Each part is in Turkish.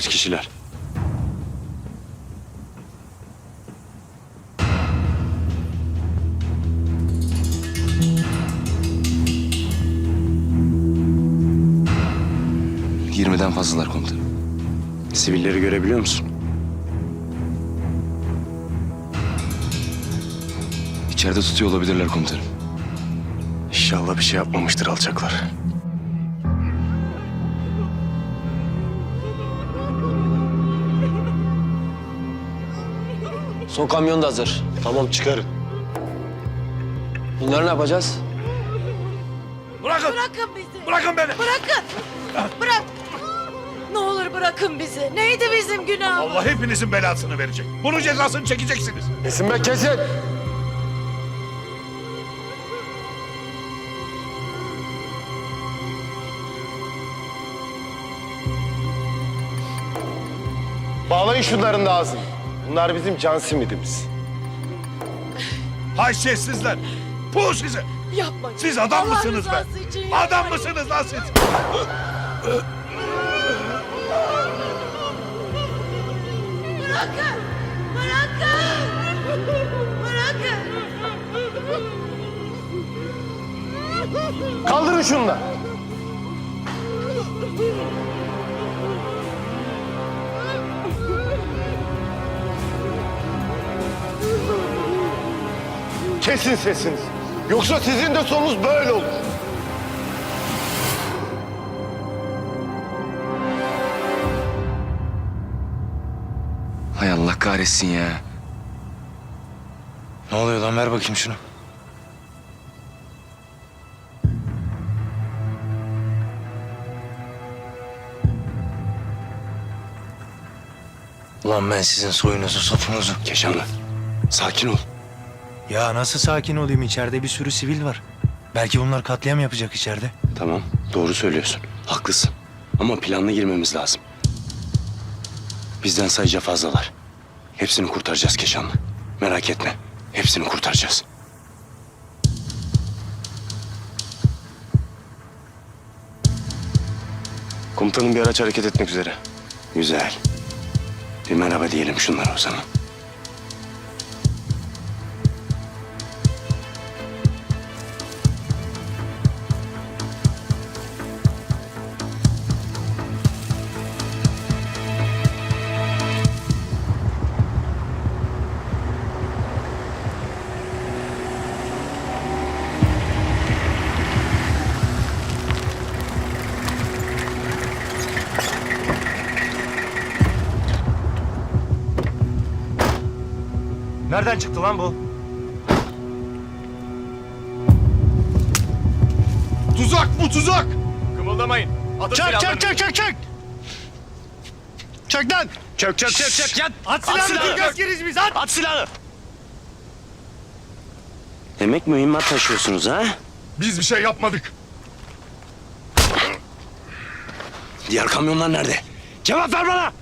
Kaç kişiler? Yirmiden fazlalar komutanım. Sivilleri görebiliyor musun? İçeride tutuyor olabilirler komutanım. İnşallah bir şey yapmamıştır alçaklar. Son kamyon da hazır. Tamam çıkarın. Bunları ne yapacağız? Bırakın. Bırakın bizi. Bırakın beni. Bırakın. Bırak. Ne olur bırakın bizi. Neydi bizim günahımız? Allah hepinizin belasını verecek. Bunun cezasını çekeceksiniz. Kesin be kesin. Bağlayın şunların da ağzını. Bunlar bizim can simidimiz. Haysiyetsizler. Puh size. Yapmayın. Siz adam Allah mısınız be? rızası için Adam yapmayın. mısınız lan siz? Bırakın. Bırakın. Bırakın. Kaldırın şunu da. Kesin sesinizi. Yoksa sizin de sonunuz böyle olur. Hay Allah kahretsin ya. Ne oluyor lan ver bakayım şunu. Ulan ben sizin soyunuzu sopunuzu. Keşanlı, sakin ol. Ya nasıl sakin olayım içeride bir sürü sivil var. Belki bunlar katliam yapacak içeride. Tamam, doğru söylüyorsun. Haklısın. Ama planlı girmemiz lazım. Bizden sayıca fazlalar. Hepsini kurtaracağız Keşanlı. Merak etme. Hepsini kurtaracağız. Komutanım bir araç hareket etmek üzere. Güzel. Bir merhaba diyelim şunlara o zaman. Çıktı lan bu? Tuzak bu tuzak. Çök çök çök çök çök! Çök lan! Çök çök çök çök yat! At silahını Türk askeriz biz at! At silahını! Demek mühimmat taşıyorsunuz ha? Biz bir şey yapmadık. Diğer kamyonlar nerede? Cevap ver bana!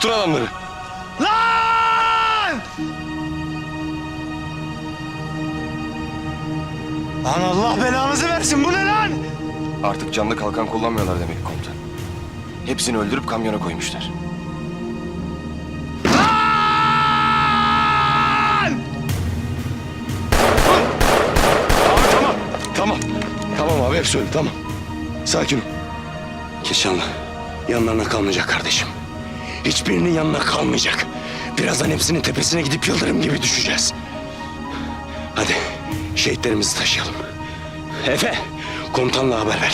Tutun adamları. Lan! Lan Allah belanızı versin bu ne lan? Artık canlı kalkan kullanmıyorlar demek komutan. Hepsini öldürüp kamyona koymuşlar. Tamam, tamam. Tamam abi hepsi öldü, tamam. Sakin ol. Keşanlı, yanlarına kalmayacak kardeşim. Hiçbirinin yanına kalmayacak. Birazdan hepsinin tepesine gidip yıldırım gibi düşeceğiz. Hadi şehitlerimizi taşıyalım. Efe, komutanla haber ver.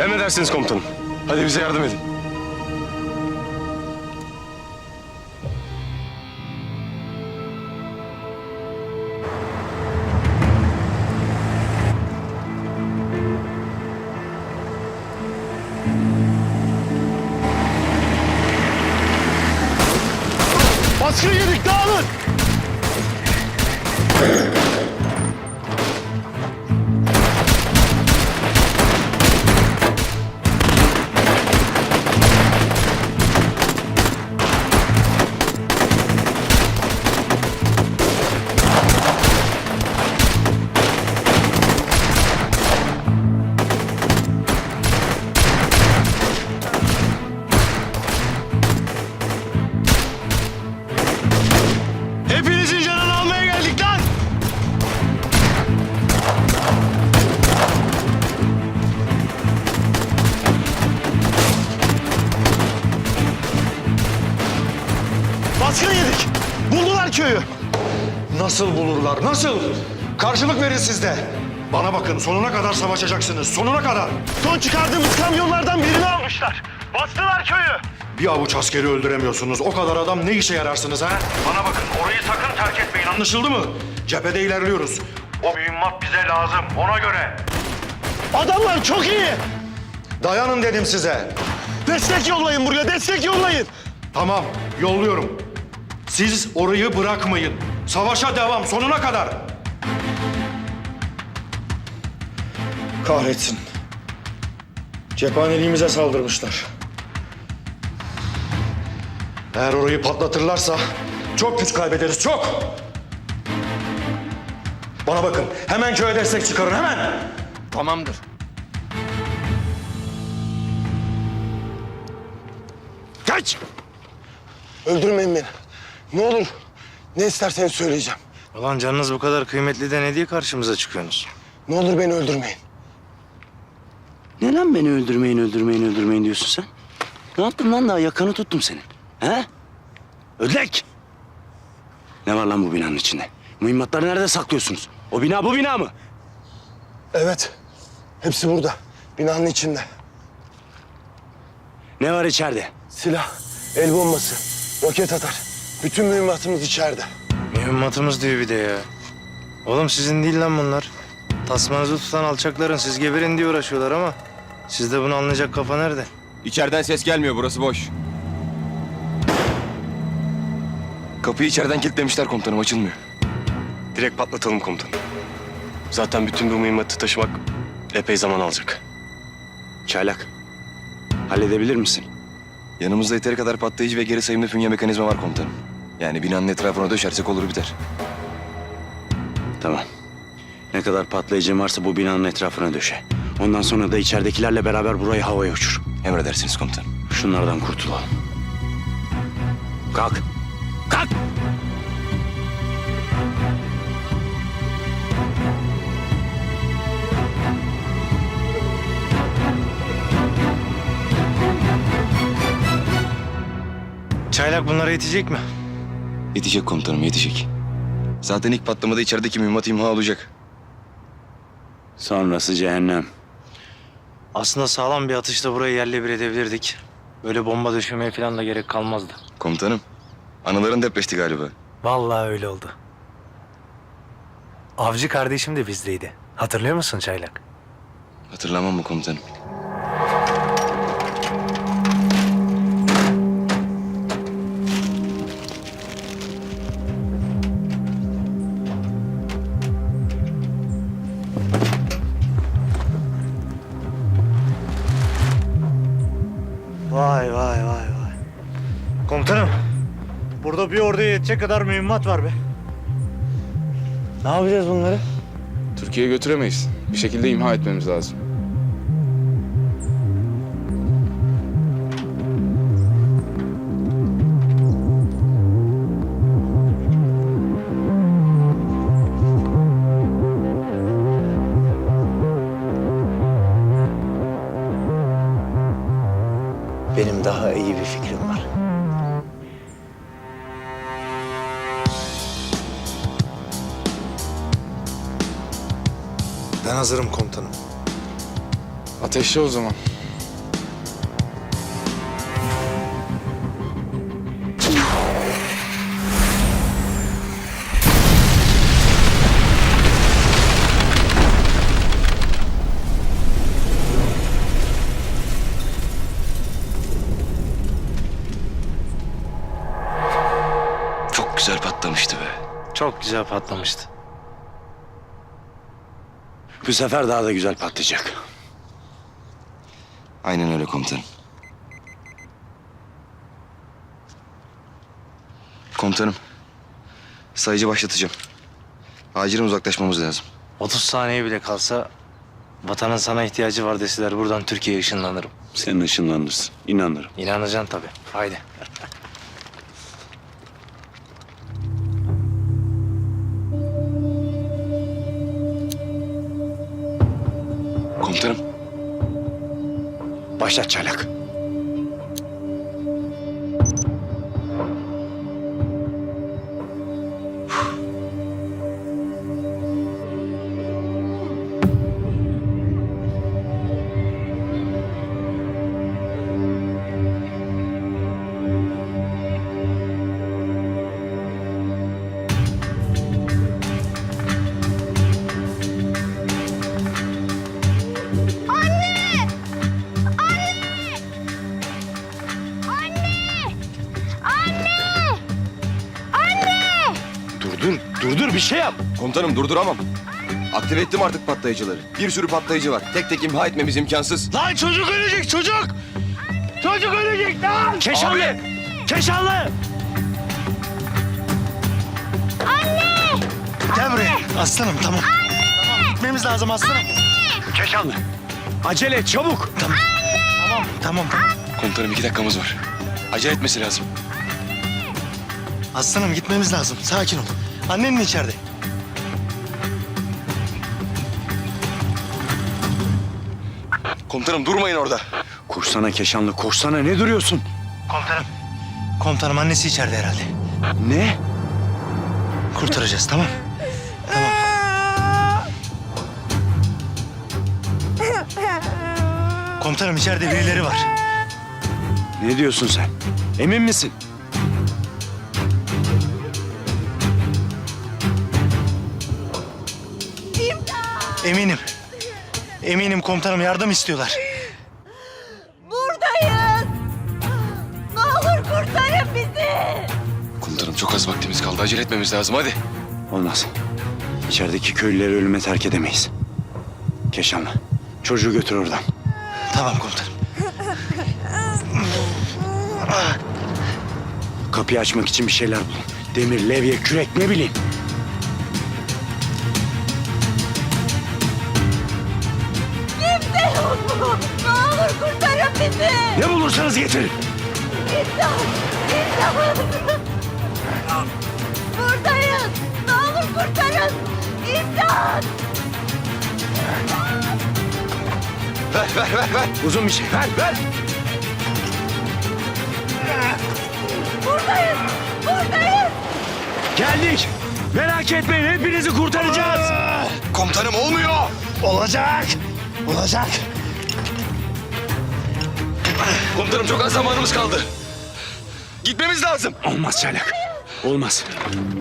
Emredersiniz komutanım. Hadi bize yardım edin. Nasıl bulurlar? Nasıl? Karşılık verin siz de. Bana bakın sonuna kadar savaşacaksınız. Sonuna kadar. Son çıkardığımız kamyonlardan birini almışlar. Bastılar köyü. Bir avuç askeri öldüremiyorsunuz. O kadar adam ne işe yararsınız ha? Bana bakın orayı sakın terk etmeyin anlaşıldı mı? Cephede ilerliyoruz. O mühimmat bize lazım ona göre. Adamlar çok iyi. Dayanın dedim size. Destek yollayın buraya, destek yollayın. Tamam yolluyorum. Siz orayı bırakmayın. Savaşa devam sonuna kadar. Kahretsin. Cephaneliğimize saldırmışlar. Eğer orayı patlatırlarsa çok güç kaybederiz, çok. Bana bakın, hemen köye destek çıkarın, hemen. Tamamdır. Kaç. Öldürmeyin beni. Ne olur. Ne isterseniz söyleyeceğim. Ulan canınız bu kadar kıymetli de ne diye karşımıza çıkıyorsunuz? Ne olur beni öldürmeyin. Ne lan beni öldürmeyin, öldürmeyin, öldürmeyin diyorsun sen? Ne yaptın lan daha yakanı tuttum senin. He? Ödlek! Ne var lan bu binanın içinde? Mühimmatları nerede saklıyorsunuz? O bina bu bina mı? Evet. Hepsi burada. Binanın içinde. Ne var içeride? Silah, el bombası, roket atar. Bütün mühimmatımız içeride. Mühimmatımız diyor bir de ya. Oğlum sizin değil lan bunlar. Tasmanızı tutan alçakların siz geberin diye uğraşıyorlar ama... ...sizde bunu anlayacak kafa nerede? İçeriden ses gelmiyor burası boş. Kapıyı içeriden kilitlemişler komutanım açılmıyor. Direkt patlatalım komutanım. Zaten bütün bu mühimmatı taşımak epey zaman alacak. Çaylak, halledebilir misin? Yanımızda yeteri kadar patlayıcı ve geri sayımlı fünye mekanizma var komutanım. Yani binanın etrafına döşersek olur biter. Tamam. Ne kadar patlayıcın varsa bu binanın etrafına döşe. Ondan sonra da içeridekilerle beraber burayı havaya uçur. Emredersiniz komutanım. Şunlardan kurtulalım. Kalk. Kalk! Çaylak bunlara yetecek mi? Yetecek komutanım yetecek. Zaten ilk patlamada içerideki mühimmat imha olacak. Sonrası cehennem. Aslında sağlam bir atışla burayı yerle bir edebilirdik. Böyle bomba döşemeye falan da gerek kalmazdı. Komutanım, anıların depreşti galiba. Vallahi öyle oldu. Avcı kardeşim de bizdeydi. Hatırlıyor musun Çaylak? Hatırlamam mı komutanım? Yetecek kadar mühimmat var be. Ne yapacağız bunları? Türkiye'ye götüremeyiz. Bir şekilde imha etmemiz lazım. Hazırım komutanım. Ateşle o zaman. Çok güzel patlamıştı be. Çok güzel patlamıştı. Bu sefer daha da güzel patlayacak. Aynen öyle komutanım. Komutanım. Sayıcı başlatacağım. Acilen uzaklaşmamız lazım. 30 saniye bile kalsa vatanın sana ihtiyacı var deseler buradan Türkiye'ye ışınlanırım. Sen ışınlanırsın. İnanırım. İnanacaksın tabii. Haydi. Komutanım. Başlat çaylak. Komutanım durduramam. Aktive ettim artık patlayıcıları. Bir sürü patlayıcı var. Tek tek imha etmemiz imkansız. Lan çocuk ölecek çocuk! Çocuk ölecek lan! Keşanlı! Keşanlı! Anne! Gel buraya. Aslanım tamam. Tamam gitmemiz lazım aslanım. Keşanlı. Acele et çabuk. Tamam tamam. Komutanım iki dakikamız var. Acele etmesi lazım. Aslanım gitmemiz lazım. Sakin ol. Annen mi içeride? Komutanım durmayın orada. Koşsana Keşanlı koşsana ne duruyorsun? Komutanım. Komutanım annesi içeride herhalde. Ne? Kurtaracağız tamam. Tamam. Komutanım içeride birileri var. Ne diyorsun sen? Emin misin? Eminim. Eminim komutanım yardım istiyorlar. Buradayız. Ne olur kurtarın bizi. Komutanım çok az vaktimiz kaldı. Acele etmemiz lazım hadi. Olmaz. İçerideki köylüleri ölüme terk edemeyiz. Keşanlı. Çocuğu götür oradan. Tamam komutanım. Kapıyı açmak için bir şeyler bulun. Demir, levye, kürek ne bileyim. Bizi. Ne bulursanız getirin. İmdat! İmdat! Buradayız. Ne olur kurtarın. İmdat! Ver ver ver ver. Uzun bir şey. Ver, ver. Buradayız. Buradayız. Geldik. Merak etmeyin hepinizi kurtaracağız. Komutanım olmuyor. Olacak. Olacak. Komutanım çok az zamanımız kaldı. Gitmemiz lazım. Olmaz Çaylak. Olmaz.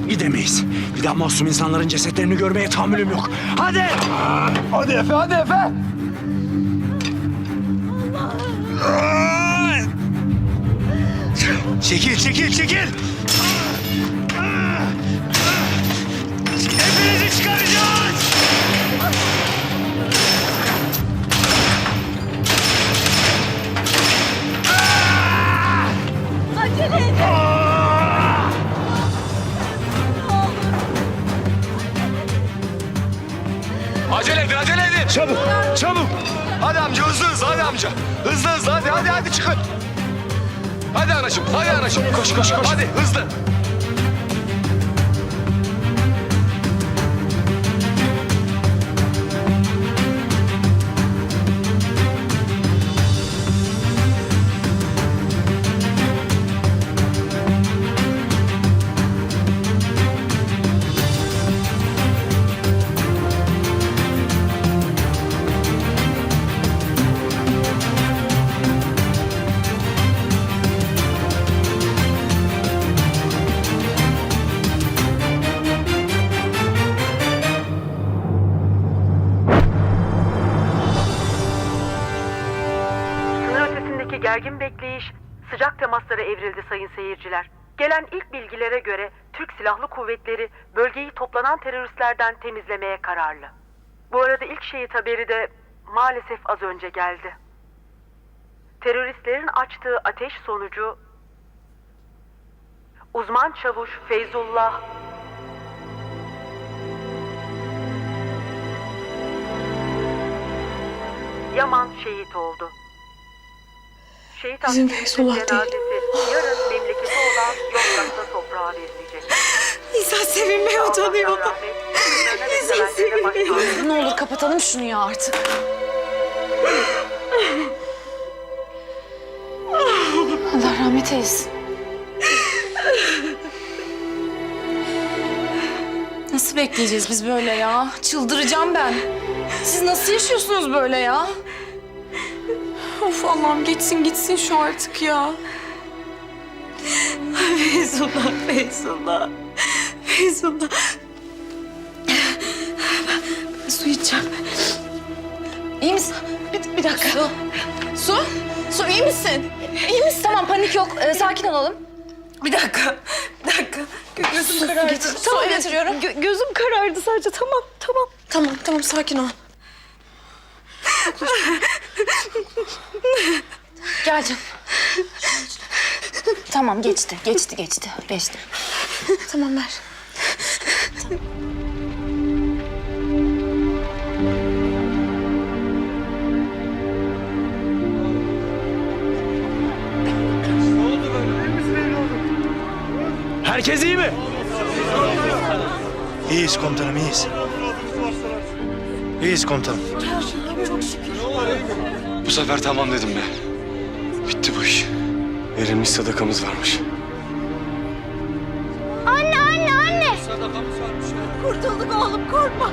Gidemeyiz. Bir daha masum insanların cesetlerini görmeye tahammülüm yok. Hadi. Hadi Efe, hadi Efe. Çekil, çekil, çekil. Çabuk, çabuk. Hadi amca hızlı hızlı hadi amca. Hızlı hızlı hadi hadi hadi çıkın. Hadi anacığım hadi anacığım. Koş koş koş. Hadi hızlı. Temaslara evrildi sayın seyirciler. Gelen ilk bilgilere göre Türk Silahlı Kuvvetleri bölgeyi toplanan teröristlerden temizlemeye kararlı. Bu arada ilk şehit haberi de maalesef az önce geldi. Teröristlerin açtığı ateş sonucu uzman çavuş Feyzullah Yaman şehit oldu. Şehit Bizim Feyzullah değil. yarın memleketi olan Yozgat'ta toprağa verilecek. İnsan sevinmeye utanıyor. Sevenlerine başsağlığı. Ne olur kapatalım şunu ya artık. Allah rahmet eylesin. Nasıl bekleyeceğiz biz böyle ya? Çıldıracağım ben. Siz nasıl yaşıyorsunuz böyle ya? Of Allah'ım geçsin gitsin şu artık ya. Feyzullah, Feyzullah. Feyzullah. Ben su içeceğim. İyi misin? Bir, bir dakika. Su. Su? Su iyi misin? İyi misin? Tamam panik yok. Ee, sakin olalım. Bir dakika. Bir dakika. Gö- gözüm karardı. Getir. Tamam getiriyorum. Gö- gözüm karardı sadece. Tamam tamam. Tamam tamam sakin ol. Gel canım. Tamam geçti. Geçti geçti. Geçti. tamam ver. Herkes iyi mi? İyiyiz komutanım iyiyiz. İyiyiz komutanım. Bu sefer tamam dedim be. Bitti bu iş. Verilmiş sadakamız varmış. Kurtulduk oğlum korkma.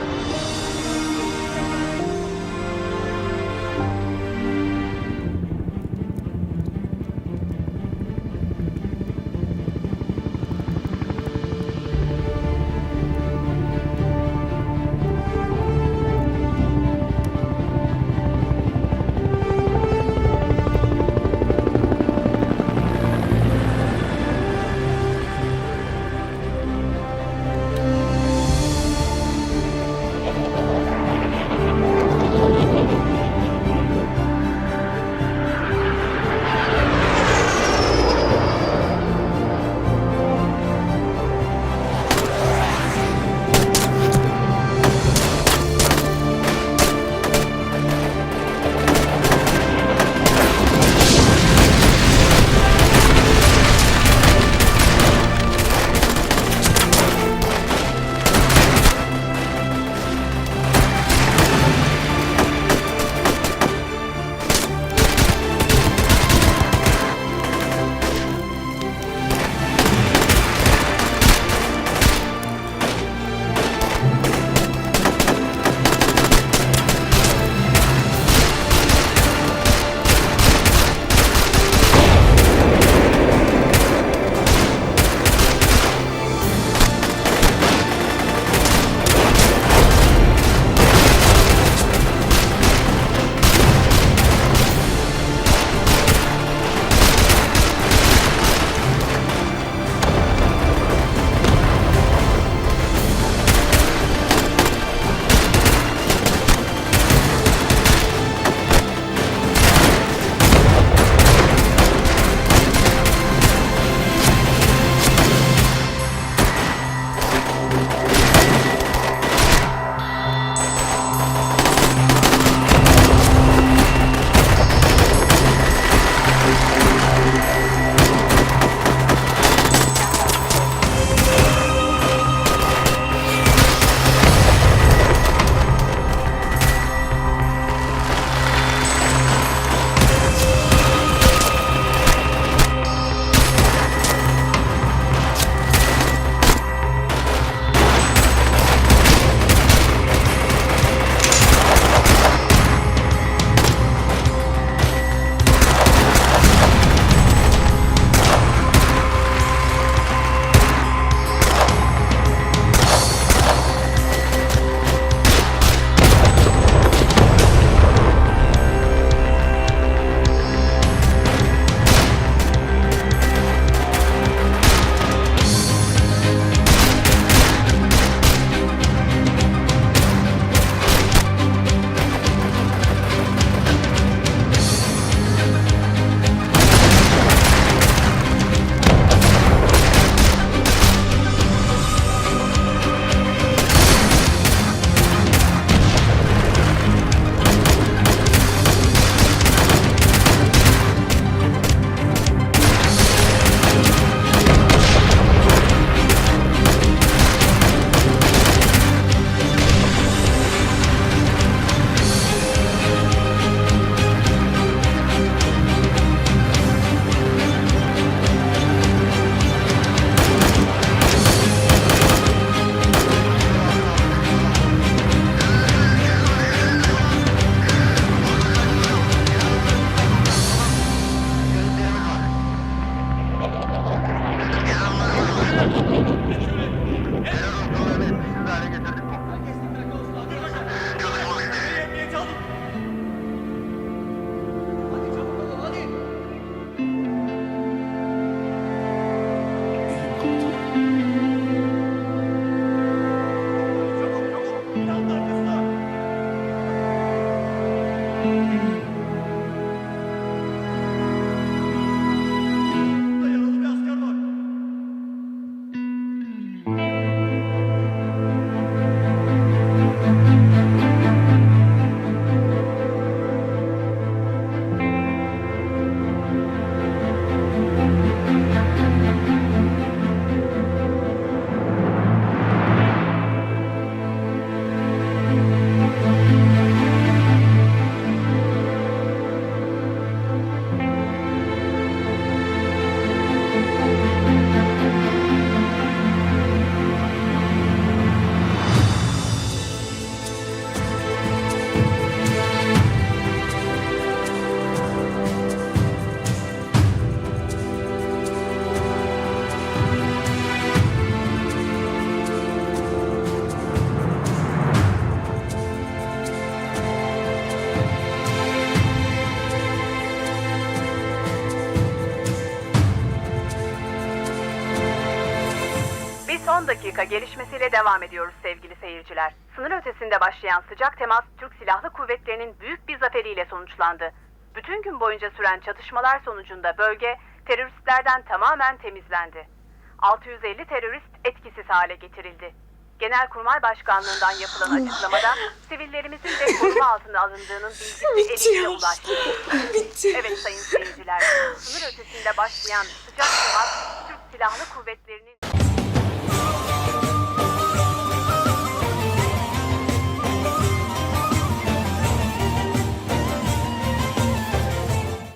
Son dakika gelişmesiyle devam ediyoruz sevgili seyirciler. Sınır ötesinde başlayan sıcak temas Türk Silahlı Kuvvetleri'nin büyük bir zaferiyle sonuçlandı. Bütün gün boyunca süren çatışmalar sonucunda bölge teröristlerden tamamen temizlendi. 650 terörist etkisiz hale getirildi. Genelkurmay Başkanlığından yapılan açıklamada sivillerimizin de koruma altına alındığının bilgisi elimize ulaştı. Evet sayın seyirciler, sınır ötesinde başlayan sıcak temas Türk Silahlı Kuvvetleri'nin...